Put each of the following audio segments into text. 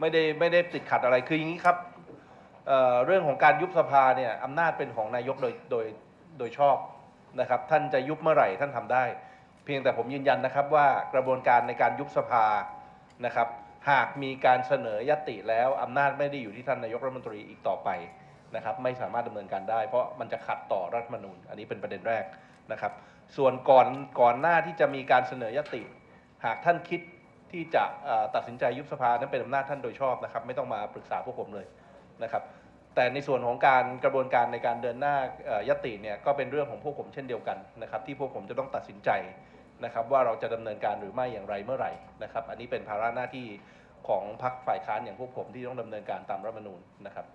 ไม่ได้ไม่ได้ติดขัดอะไรคืออย่างนี้ครับเเรื่องของการยุบสภาเนี่ยอำนาจเป็นของนายกโดยโดยโดยชอบนะครับ ท่านจะยุบเมื่อไหร่ท่านทำได้ เพียงแต่ผมยืนยันนะครับว่ากระบวนการในการยุบสภานะครับหากมีการเสนอยติแล้วอำนาจไม่ได้อยู่ที่ท่านนายกรัฐมนตรีอีกต่อไปนะครับไม่สามารถดำเนินการได้ เพราะมันจะขัดต่อรัฐมนูญ อันนี้เป็นประเด็นแรกนะครับ ส่วนก่อนก่อนหน้าที่จะมีการเสนอยติ หากท่านคิด ที่จะตัดสินใจยุบสภานั้นเป็นอำนาจท่านโดยชอบนะครับ ไม่ต้องมาปรึกษาพวกผมเลยนะครับ แต่ในส่วนของการกระบวนการในการเดินหน้ายติเนี่ยก็เป็นเรื่องของพวกผมเช่นเดียวกันนะครับ ที่พวกผมจะต้องตัดสินใจนะครับ ว่าเราจะดำเนินการหรือไม่อย่างไรเมื่อไหร่นะครับ อันนี้เป็นภาระหน้าที่ของพรรคฝ่ายค้านอย่างพวกผมที่ต้องดำเนินการตามรัฐธรรมนูญนะครับ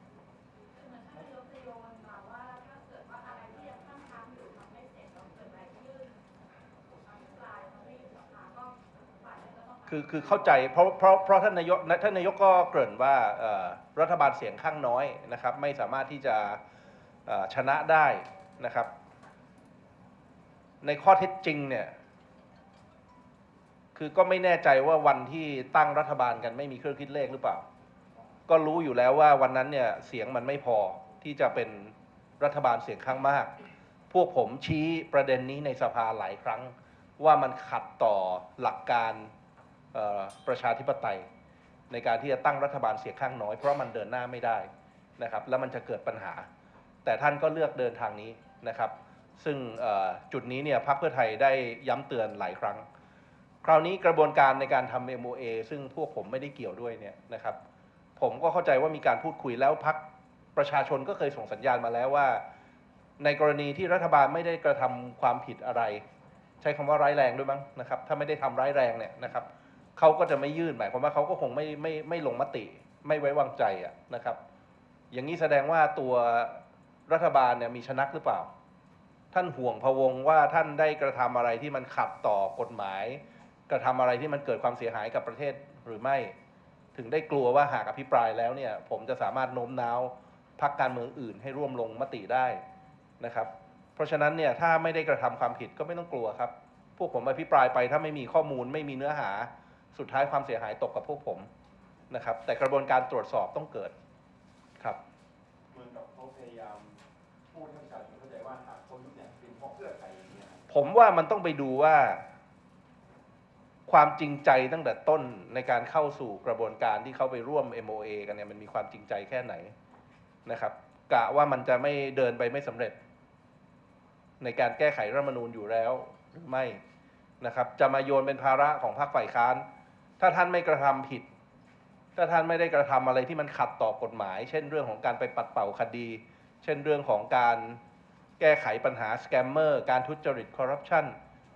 คือคือเข้าใจเพราะเพราะเพราะท่านนายกท่านนายกก็เกริ่นว่ารัฐบาลเสียงข้างน้อยนะครับไม่สามารถที่จะชนะได้นะครับ ในข้อเท็จจริงเนี่ยคือก็ไม่แน่ใจว่าวันที่ตั้งรัฐบาลกันไม่มีเครื่องคิดเลขหรือเปล่า ก็รู้อยู่แล้วว่าวันนั้นเนี่ยเสียงมันไม่พอที่จะเป็นรัฐบาลเสียงข้างมาก พวกผมชี้ประเด็นนี้ในสภาหลายครั้ง ว่ามันขัดต่อหลักการ ประชาธิปไตย ในการที่จะตั้งรัฐบาลเสียงข้างน้อย เพราะมันเดินหน้าไม่ได้นะครับแล้วมันจะเกิดปัญหา แต่ท่านก็เลือกเดินทางนี้นะครับ ซึ่งจุดนี้เนี่ยพรรคเพื่อไทยได้ย้ำเตือนหลายครั้ง คราวนี้กระบวนการในการทำ MOA ซึ่งพวกผมไม่ได้เกี่ยวด้วยเนี่ยนะครับ ผมก็เข้าใจว่ามีการพูดคุยแล้วพักประชาชนก็เคยส่งสัญญาณมาแล้วว่า ในกรณีที่รัฐบาลไม่ได้กระทำความผิดอะไร ใช้คำว่าร้ายแรงด้วยมั้งนะครับ ถ้าไม่ได้ทำร้ายแรงเนี่ยนะครับ เขาก็จะไม่ยื่นหมายความว่าเขาก็คงไม่ไม่ไม่ลงมติไม่ไว้วางใจอะนะครับ อย่างนี้แสดงว่าตัวรัฐบาลเนี่ยมีชนักหรือเปล่า ท่านห่วงพะวงว่าท่านได้กระทำอะไรที่มันขัดต่อกฎหมาย กระทำอะไรที่มันเกิดความเสียหายกับประเทศหรือไม่ ถึงได้กลัวว่าหากอภิปรายแล้วเนี่ย ผมจะสามารถโน้มน้าวพรรคการเมืองอื่นให้ร่วมลงมติได้นะครับ เพราะฉะนั้นเนี่ยถ้าไม่ได้กระทำความผิดก็ไม่ต้องกลัวครับ พวกผมอภิปรายไปถ้าไม่มีข้อมูลไม่มีเนื้อหา สุดท้ายความเสียหายตกกับพวกผมนะครับ แต่กระบวนการตรวจสอบต้องเกิดครับเหมือนกับเขาพยายามพูดให้ประชาชนเข้าใจว่าหากเขายุบเนี่ยเป็นเพราะเพื่อไทยอย่างเงี้ยผมว่ามันต้องไปดูว่า ความจริงใจตั้งแต่ต้นในการเข้าสู่กระบวนการที่เขาไปร่วม MOA กันเนี่ยมันมีความจริงใจแค่ไหนนะครับกะว่ามันจะไม่เดินไปไม่สำเร็จ ในการแก้ไขรัฐธรรมนูญอยู่แล้วหรือไม่นะครับ จะมาโยนเป็นภาระของพรรคฝ่ายค้าน ถ้าท่านไม่กระทำผิด ถ้าท่านไม่ได้กระทำอะไรที่มันขัดต่อกฎหมาย เช่นเรื่องของการไปปัดเป่าคดี เช่นเรื่องของการแก้ไขปัญหาสแกมเมอร์ การทุจริตคอร์รัปชัน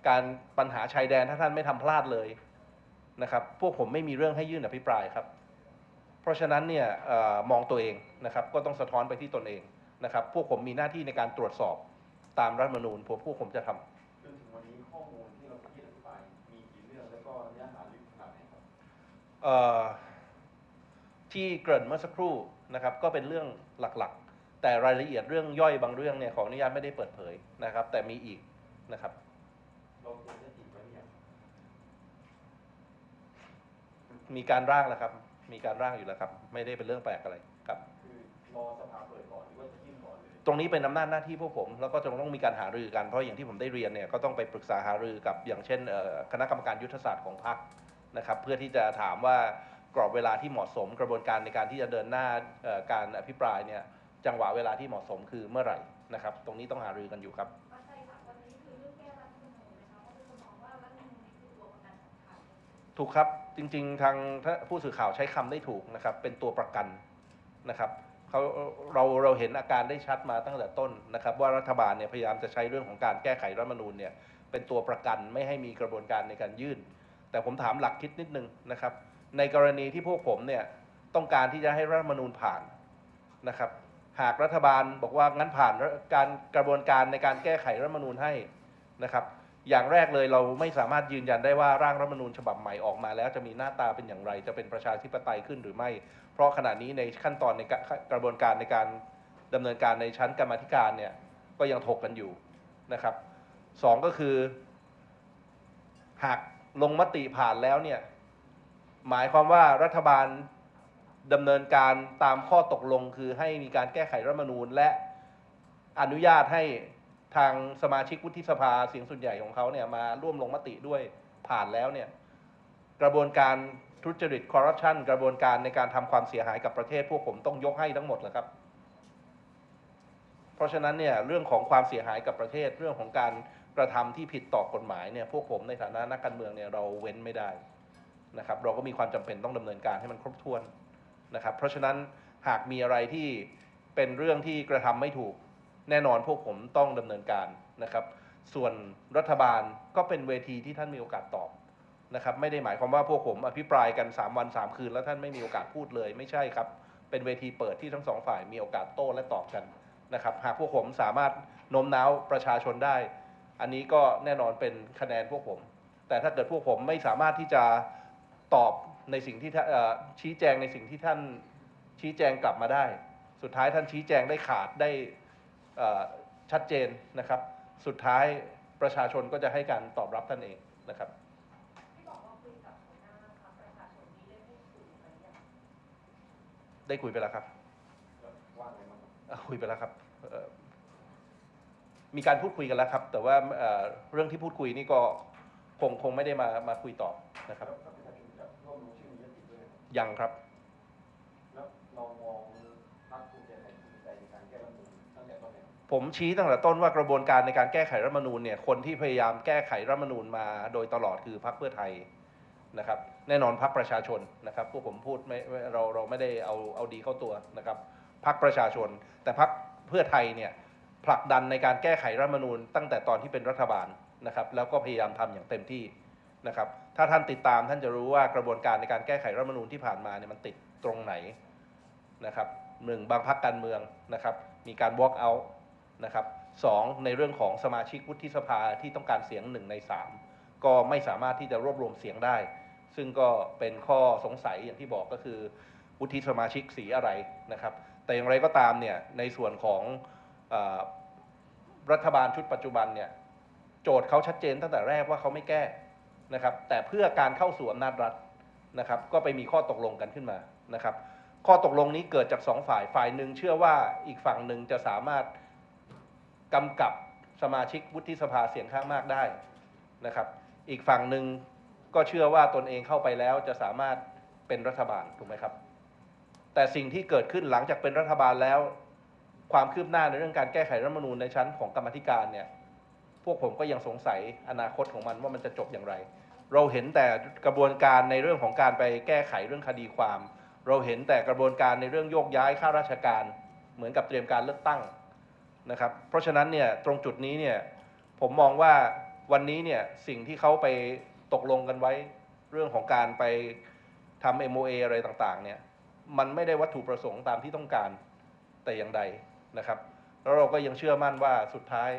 การปัญหาชายแดนถ้าท่านไม่ทำพลาดเลยนะครับ พวกผมไม่มีเรื่องให้ยื่นอภิปรายครับ เพราะฉะนั้นเนี่ยออมองตัวเองนะครับ ก็ต้องสะท้อนไปที่ตนเองนะครับ พวกผมมีหน้าที่ในการตรวจสอบตามรัฐมนูญพวกพวกผมจะทำ ที่เกริ่นเมื่อสักครู่นะครับ ก็เป็นเรื่องหลักๆ แต่รายละเอียดเรื่องย่อยบางเรื่องเนี่ยขออนุญาตไม่ได้เปิดเผยนะครับ แต่มีอีกนะครับเราเตรียมยติไว้หรือยังมีการร่างแล้วครับ มีการร่างอยู่แล้วครับ ไม่ได้เป็นเรื่องแปลกอะไรครับคือรอสภาเปิดก่อนหรือว่าจะยื่นก่อนเลยตรงนี้เป็นอำนาจหน้าที่พวกผม แล้วก็จะต้องมีการหารือกันเพราะอย่างที่ผมได้เรียนเนี่ยก็ต้องไปปรึกษาหารือกับอย่างเช่นเอ่อคณะกรรมการยุทธศาสตร์ของพรรค นะครับเพื่อที่จะถามว่ากรอบเวลาที่เหมาะสมกระบวนการในการที่จะเดินหน้าเอ่อการอภิปรายเนี่ยจังหวะเวลาที่เหมาะสมคือเมื่อไหร่นะครับ ตรงนี้ต้องหารือกันอยู่ครับปัจจัยหลักวันนี้คือเรื่องแก้รัฐธรรมนูญนะคะเพราะทุกคนมองว่ารัฐธรรมนูญนี่คือตัวประกันสำคัญถูกครับจริงๆ ทางถ้าผู้สื่อข่าวใช้คำได้ถูกนะครับ เป็นตัวประกันนะครับเขาเราเราเห็นอาการได้ชัดมาตั้งแต่ต้นนะครับ ว่ารัฐบาลเนี่ยพยายามจะใช้เรื่องของการแก้ไขรัฐธรรมนูญเนี่ยเป็นตัวประกันไม่ให้มีกระบวนการในการยื่น แต่ผมถามหลักคิดนิดนึงนะครับ ในกรณีที่พวกผมเนี่ยต้องการที่จะให้รัฐธรรมนูญผ่านนะครับ หากรัฐบาลบอกว่างั้นผ่านการกระบวนการในการแก้ไขรัฐธรรมนูญให้นะครับ อย่างแรกเลยเราไม่สามารถยืนยันได้ว่าร่างรัฐธรรมนูญฉบับใหม่ออกมา แล้วจะมีหน้าตาเป็นอย่างไร จะเป็นประชาธิปไตยขึ้นหรือไม่ เพราะขณะนี้ในขั้นตอนในกระบวนการในการดำเนินการในชั้นกรรมธิการเนี่ยก็ยังถกกันอยู่นะครับสองก็คือ หาก ลงมติผ่านแล้วเนี่ย หมายความว่ารัฐบาลดำเนินการตามข้อตกลง คือให้มีการแก้ไขรัฐธรรมนูญ และอนุญาตให้ทางสมาชิกวุฒิสภาเสียงส่วนใหญ่ของเขาเนี่ยมาร่วมลงมติด้วยผ่านแล้วเนี่ย กระบวนการทุจริตคอร์รัปชันกระบวนการในการทำความเสียหายกับประเทศพวกผมต้องยกให้ทั้งหมดเลยครับ เพราะฉะนั้นเนี่ยเรื่องของความเสียหายกับประเทศเรื่องของการ กระทำที่ผิดต่อกฎหมายเนี่ยพวกผมในฐานะนักการเมืองเนี่ยเราเว้นไม่ได้นะครับเราก็มีความจำเป็นต้องดำเนินการให้มันครบถ้วนนะครับ เพราะฉะนั้นหากมีอะไรที่เป็นเรื่องที่กระทำไม่ถูกแน่นอนพวกผมต้องดำเนินการนะครับ ส่วนรัฐบาลก็เป็นเวทีที่ท่านมีโอกาสตอบนะครับ ไม่ได้หมายความว่าพวกผมอภิปรายกัน 3 วัน 3 คืน แล้วท่านไม่มีโอกาสพูดเลยไม่ใช่ครับ เป็นเวทีเปิดที่ทั้งสองฝ่ายมีโอกาสโต้และตอบกันนะครับ หากพวกผมสามารถโน้มน้าวประชาชนได้ อันนี้ก็แน่นอนเป็นคะแนนพวกผม แต่ถ้าเกิดพวกผมไม่สามารถที่จะตอบในสิ่งที่ท่านเอ่อชี้แจงในสิ่งที่ท่านชี้แจงกลับมาได้ สุดท้ายท่านชี้แจงได้ขาดได้เอ่อชัดเจนนะครับ สุดท้ายประชาชนก็จะให้การตอบรับท่านเองนะครับที่บอกว่าคุยกับหัวหน้าพรรคประชาชนนี้ได้พูดคุยไหมยังได้คุยไปแล้วครับว่างไงบ้างครับเอ่อคุยไปแล้วครับเอ่อ มีการพูดคุยกันแล้วครับ แต่ว่าเรื่องที่พูดคุยนี่ก็คงคงไม่ได้มามาคุยต่อนะครับนะร่วมลงชื่อในยติด้วยไหมครับยังครับแล้วเรามองพรรคภูมิใจไทยใจในการแก้รัฐมนูญตั้งแต่ต้นเลยครับผมชี้ตั้งแต่ต้นว่ากระบวนการในการแก้ไขรัฐมนูญเนี่ยคนที่พยายามแก้ไขรัฐมนูญมาโดยตลอดคือพรรคเพื่อไทยนะครับ แน่นอนพรรคประชาชนนะครับพวกผมพูดไม่เราเราไม่ได้เอาเอาดีเข้าตัวนะครับพรรคประชาชน แต่พรรคเพื่อไทยเนี่ย ผลักดันในการแก้ไขรัฐมนูญตั้งแต่ตอนที่เป็นรัฐบาลนะครับแล้วก็พยายามทำอย่างเต็มที่นะครับถ้าท่านติดตามท่านจะรู้ว่ากระบวนการในการแก้ไขรัฐมนูญที่ผ่านมาเนี่ยมันติดตรงไหนนะครับหนึ่งบางพรรคการเมืองนะครับมีการ walk out นะครับสองในเรื่องของสมาชิกวุฒิสภาที่ต้องการเสียงหนึ่งในสามก็ไม่สามารถที่จะรวบรวมเสียงได้ ซึ่งก็เป็นข้อสงสัยอย่างที่บอกก็คือวุฒิสมาชิกสีอะไรนะครับ แต่อย่างไรก็ตามเนี่ยในส่วนของ รัฐบาลชุดปัจจุบันเนี่ยโจทย์เขาชัดเจนตั้งแต่แรกว่าเขาไม่แก้นะครับ แต่เพื่อการเข้าสู่อำนาจรัฐนะครับ ก็ไปมีข้อตกลงกันขึ้นมานะครับ ข้อตกลงนี้เกิดจากสองฝ่ายฝ่ายหนึ่งเชื่อว่าอีกฝั่งหนึ่งจะสามารถกำกับสมาชิกวุฒิสภาเสียงข้างมากได้นะครับ อีกฝั่งหนึ่งก็เชื่อว่าตนเองเข้าไปแล้วจะสามารถเป็นรัฐบาลถูกไหมครับ แต่สิ่งที่เกิดขึ้นหลังจากเป็นรัฐบาลแล้ว ความคืบหน้าในเรื่องการแก้ไขรัฐมนูญในชั้นของกรรมธิการเนี่ย พวกผมก็ยังสงสัยอนาคตของมันว่ามันจะจบอย่างไร เราเห็นแต่กระบวนการในเรื่องของการไปแก้ไขเรื่องคดีความ เราเห็นแต่กระบวนการในเรื่องโยกย้ายข้าราชการ เหมือนกับเตรียมการเลือกตั้งนะครับ เพราะฉะนั้นเนี่ยตรงจุดนี้เนี่ยผมมองว่าวันนี้เนี่ยสิ่งที่เขาไปตกลงกันไว้เรื่องของการไปทำ MOA อะไรต่างๆเนี่ยมันไม่ได้วัตถุประสงค์ตามที่ต้องการแต่อย่างใด นะครับ แล้วเราก็ยังเชื่อมั่นว่าสุดท้าย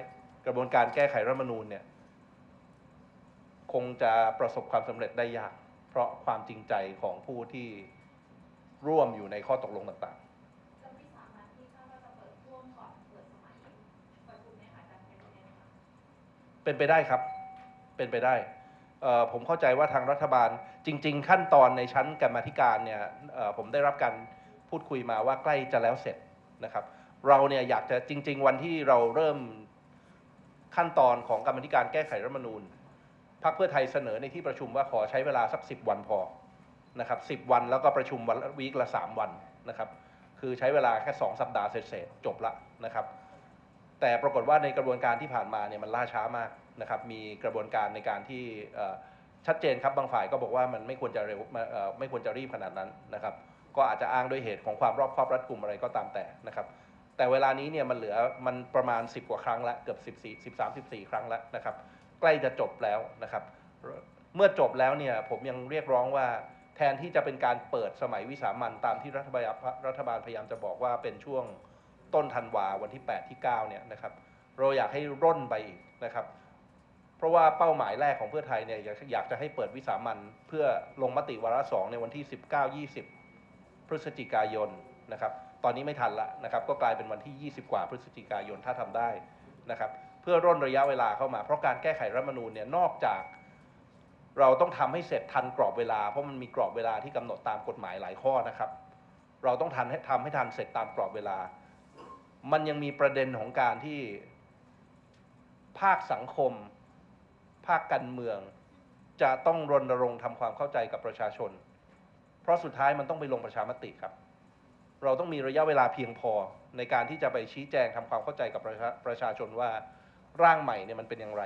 กระบวนการแก้ไขรัฐธรรมนูญเนี่ย คงจะประสบความสำเร็จได้ยาก เพราะความจริงใจของผู้ที่ร่วมอยู่ในข้อตกลงต่างๆจะวิสามันที่คาดว่าจะเปิดช่วงก่อนเปิดสมัยประชุมเนี่ยค่ะอาจารย์เป็นยังไงคะเป็นไปได้ครับ เป็นไปได้เอ่อผมเข้าใจว่าทางรัฐบาลจริง ๆ ขั้นตอนในชั้นกรรมาธิการเนี่ยเอ่อผมได้รับการพูดคุยมาว่าใกล้จะแล้วเสร็จนะครับ เราเนี่ยอยากจะจริง ๆ วันที่เราเริ่มขั้นตอนของกรรมธิการแก้ไขรัฐมนูญพรรคเพื่อไทยเสนอในที่ประชุมว่าขอใช้เวลาสักสิบวันพอนะครับสิบวันแล้วก็ประชุมวันวีคละสามวันนะครับคือใช้เวลาแค่สองสัปดาห์เสร็จๆจบละนะครับ แต่ปรากฏว่าในกระบวนการที่ผ่านมาเนี่ยมันล่าช้ามากนะครับ มีกระบวนการในการที่ชัดเจนครับบางฝ่ายก็บอกว่ามันไม่ควรจะเร็วไม่ควรจะรีบขนาดนั้นนะครับ ก็อาจจะอ้างด้วยเหตุของความรอบคอบรัดกุมอะไรก็ตามแต่นะครับ แต่เวลานี้เนี่ยมันเหลือมันประมาณ 10 กว่าครั้งละเกือบ14 13 14 ครั้งล้วนะครับ ใกล้จะจบแล้วนะครับ เมื่อจบแล้วเนี่ยผมยังเรียกร้องว่าแทนที่จะเป็นการเปิดสมัยวิสามันตามที่รัฐบาลรัฐบาลพยายามจะบอกว่าเป็นช่วงต้นธันวาวันที่ 8 ที่ 9 เนี่ยนะครับ เราอยากให้ร่นไปอีกนะครับ เพราะว่าเป้าหมายแรกของเพื่อไทยเนี่ยอยากอยากจะให้เปิดวิสามันเพื่อลงมติวาระสองในวันที่ 19 20 พฤศจิกายนนะครับ ตอนนี้ไม่ทันละนะครับ ก็กลายเป็นวันที่ 20 กว่าพฤศจิกายนถ้าทำได้นะครับ เพื่อร่นระยะเวลาเข้ามา เพราะการแก้ไขรัฐมนูญเนี่ยนอกจาก เราต้องทำให้เสร็จทันกรอบเวลา เพราะมันมีกรอบเวลาที่กำหนดตามกฎหมายหลายข้อนะครับ เราต้องทันให้ทำให้ทันเสร็จตามกรอบเวลา มันยังมีประเด็นของการที่ภาคสังคม ภาคการเมือง จะต้องรณรงค์ทำความเข้าใจกับประชาชน เพราะสุดท้ายมันต้องไปลงประชามติครับ เราต้องมีระยะเวลาเพียงพอในการที่จะไปชี้แจงทำความเข้าใจกับประชาประชาชนว่าร่างใหม่เนี่ยมันเป็นอย่างไร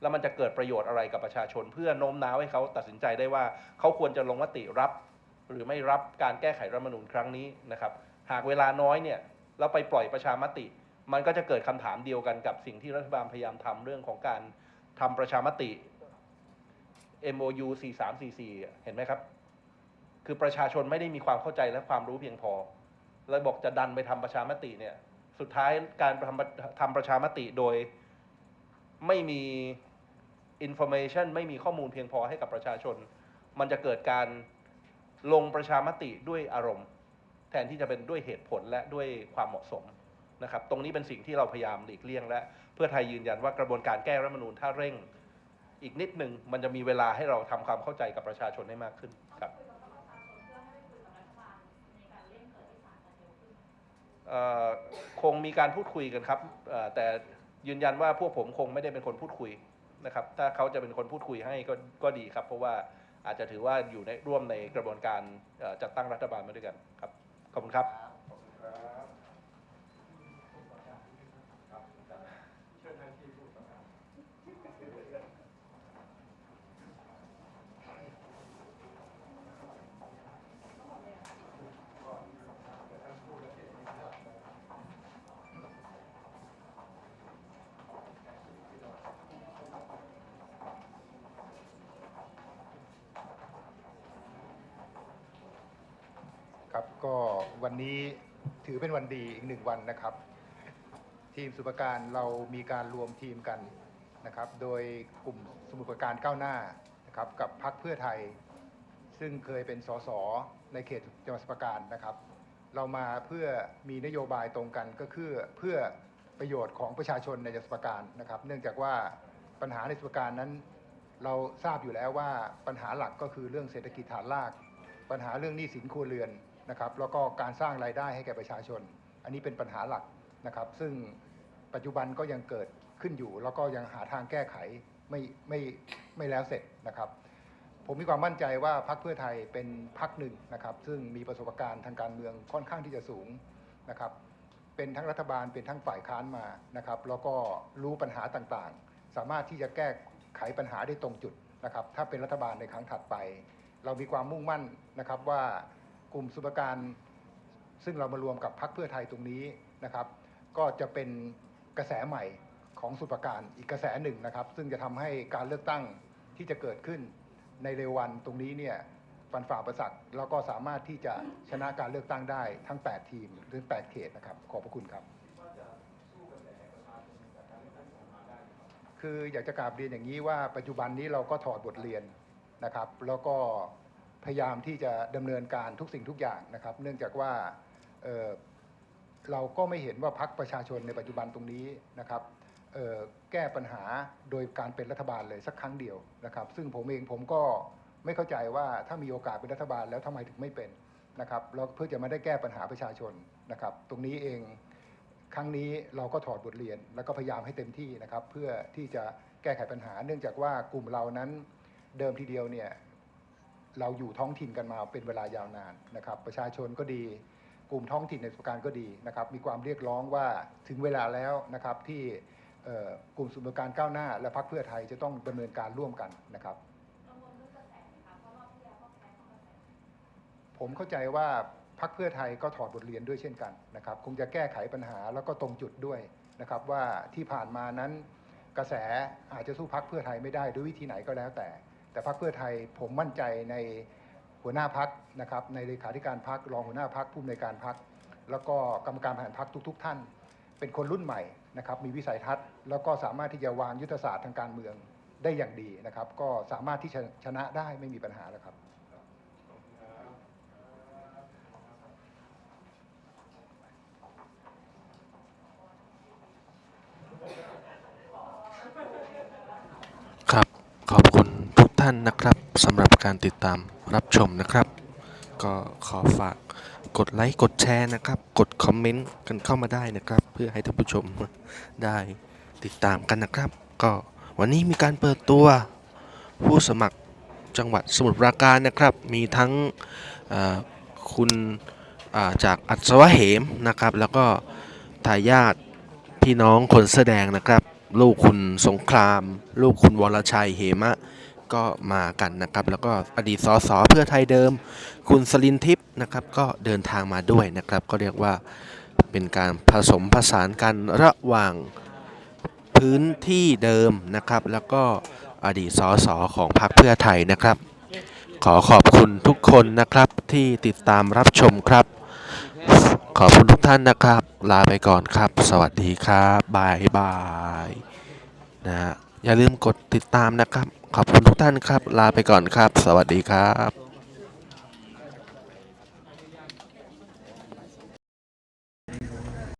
แล้วมันจะเกิดประโยชน์อะไรกับประชาชน เพื่อโน้มน้าวให้เขาตัดสินใจได้ว่าเขาควรจะลงมติรับ หรือไม่รับการแก้ไขรัฐมนูญครั้งนี้นะครับหากเวลาน้อยเนี่ยเราไปปล่อยประชามติ มันก็จะเกิดคำถามเดียวกันกับสิ่งที่รัฐบาลพยายามทำเรื่องของการทำประชามติ MOU 4344 เห็นไหมครับ คือประชาชนไม่ได้มีความเข้าใจและความรู้เพียงพอ เลยบอกจะดันไปทำประชามติเนี่ย สุดท้ายการทำทำประชามติโดยไม่มี information ไม่มีข้อมูลเพียงพอให้กับประชาชน มันจะเกิดการลงประชามติด้วยอารมณ์ แทนที่จะเป็นด้วยเหตุผลและด้วยความเหมาะสมนะครับ ตรงนี้เป็นสิ่งที่เราพยายามหลีกเลี่ยง และเพื่อไทยยืนยันว่ากระบวนการแก้รัฐธรรมนูญถ้าเร่ง อีกนิดหนึ่งมันจะมีเวลาให้เราทำความเข้าใจกับประชาชนได้มากขึ้นครับ คงมีการพูดคุยกันครับแต่ยืนยันว่าพวกผมคงไม่ได้เป็นคนพูดคุยนะครับ ถ้าเขาจะเป็นคนพูดคุยให้ก็ก็ดีครับ เพราะว่าอาจจะถือว่าอยู่ในร่วมในกระบวนการจัดตั้งรัฐบาลมาด้วยกันครับ ขอบคุณครับครับอาจารย์เชิญท่านที่พูดประกาศ ครับ ก็วันนี้ถือเป็นวันดีอีกหนึ่งวันนะครับ ทีมสุปการเรามีการรวมทีมกันนะครับ โดยกลุ่มสมุทรปราการก้าวหน้านะครับ กับพรรคเพื่อไทย ซึ่งเคยเป็นสสในเขตจังหวัดสมุทรปราการนะครับ เรามาเพื่อมีนโยบายตรงกันก็คือเพื่อประโยชน์ของประชาชนในจังหวัดสมุทรปราการนะครับ เนื่องจากว่าปัญหาในสมุทรปราการนั้นเราทราบอยู่แล้วว่าปัญหาหลักก็คือเรื่องเศรษฐกิจฐานราก ปัญหาเรื่องหนี้สินครัวเรือน นะครับแล้วก็การสร้างรายได้ให้แก่ประชาชน อันนี้เป็นปัญหาหลักนะครับ ซึ่งปัจจุบันก็ยังเกิดขึ้นอยู่ แล้วก็ยังหาทางแก้ไขไม่ไม่ไม่แล้วเสร็จนะครับ ผมมีความมั่นใจว่าพรรคเพื่อไทยเป็นพรรคหนึ่งนะครับ ซึ่งมีประสบการณ์ทางการเมืองค่อนข้างที่จะสูงนะครับเป็นทั้งรัฐบาลเป็นทั้งฝ่ายค้านมานะครับ แล้วก็รู้ปัญหาต่างๆ สามารถที่จะแก้ไขปัญหาได้ตรงจุดนะครับ ถ้าเป็นรัฐบาลในครั้งถัดไป เรามีความมุ่งมั่นนะครับว่า กลุ่มสุปการ ซึ่งเรามารวมกับพรรคเพื่อไทยตรงนี้นะครับ ก็จะเป็นกระแสใหม่ของสุปการอีกกระแสหนึ่งนะครับ ซึ่งจะทำให้การเลือกตั้งที่จะเกิดขึ้นในเร็ววันตรงนี้เนี่ยฟันฝ่าประสักแล้วก็สามารถที่จะชนะการเลือกตั้งได้ทั้ง 8 ทีมหรือ 8 เขตนะครับ ขอบพระคุณครับ คืออยากจะกราบเรียนอย่างนี้ว่าปัจจุบันนี้เราก็ถอดบทเรียนนะครับ แล้วก็ พยายามที่จะดำเนินการทุกสิ่งทุกอย่างนะครับ เนื่องจากว่าเเราก็ไม่เห็นว่าพักประชาชนในปัจจุบันตรงนี้นะครับแก้ปัญหาโดยการเป็นรัฐบาลเลยสักครั้งเดียวนะครับ ซึ่งผมเองผมก็ไม่เข้าใจว่าถ้ามีโอกาสเป็นรัฐบาลแล้วทำไมถึงไม่เป็นนะครับแล้วเพื่อจะมาได้แก้ปัญหาประชาชนนะครับ ตรงนี้เองครั้งนี้เราก็ถอดบทเรียน แล้วก็พยายามให้เต็มที่นะครับ เพื่อที่จะแก้ไขปัญหา เนื่องจากว่ากลุ่มเรานั้นเดิมทีเดียวเนี่ย เราอยู่ท้องถิ่นกันมาเป็นเวลายาวนานนะครับ ประชาชนก็ดีกลุ่มท้องถิ่นในสมุทรปราการก็ดีนะครับ มีความเรียกร้องว่าถึงเวลาแล้วนะครับที่กลุ่มสมุทรปราการก้าวหน้า และพรรคเพื่อไทยจะต้องดำเนินการร่วมกันนะครับ ผมเข้าใจว่าพรรคเพื่อไทยก็ถอดบทเรียนด้วยเช่นกันนะครับ คงจะแก้ไขปัญหาแล้วก็ตรงจุดด้วยนะครับว่าที่ผ่านมานั้นกระแสอาจจะสู้พรรคเพื่อไทยไม่ได้ด้วยวิธีไหนก็แล้วแต่ แต่พรรคเพื่อไทยผมมั่นใจในหัวหน้าพักนะครับในเลขาธิการพักรองหัวหน้าพักผู้อำนวยการพักแล้วก็กรรมการผ่านพักทุก ๆ ท่าน เป็นคนรุ่นใหม่นะครับมีวิสัยทัศน์ แล้วก็สามารถที่จะวางยุทธศาสตร์ทางการเมืองได้อย่างดีนะครับ ก็สามารถที่จะชนะได้ไม่มีปัญหาแล้วครับ ครับ ขอบคุณทุกท่านนะครับสำหรับการติดตามรับชมนะครับ ก็ขอฝากกดไลค์กดแชร์นะครับ กดคอมเมนต์กันเข้ามาได้นะครับ เพื่อให้ท่านผู้ชมได้ติดตามกันนะครับ ก็วันนี้มีการเปิดตัวผู้สมัครจังหวัดสมุทรปราการนะครับ มีทั้งคุณาจากอัศวะเหมนะครับ แล้วก็ทายาทพี่น้องคนแสดงนะครับ ลูกคุณสงคราม ลูกคุณวรชัยเหมะ ก็มากันนะครับ แล้วก็อดีตสสเพื่อไทยเดิม คุณสลินทิพย์นะครับ ก็เดินทางมาด้วยนะครับ ก็เรียกว่าเป็นการผสมผสานกันระหว่างพื้นที่เดิมนะครับ แล้วก็อดีตสสของพรรคเพื่อไทยนะครับ ขอขอบคุณทุกคนนะครับที่ติดตามรับชมครับ ขอบคุณทุกท่านนะครับ ลาไปก่อนครับ สวัสดีครับบายบายนะฮะอย่าลืมกดติดตามนะครับ ขอบคุณทุกท่านครับ ลาไปก่อนครับ สวัสดีครับ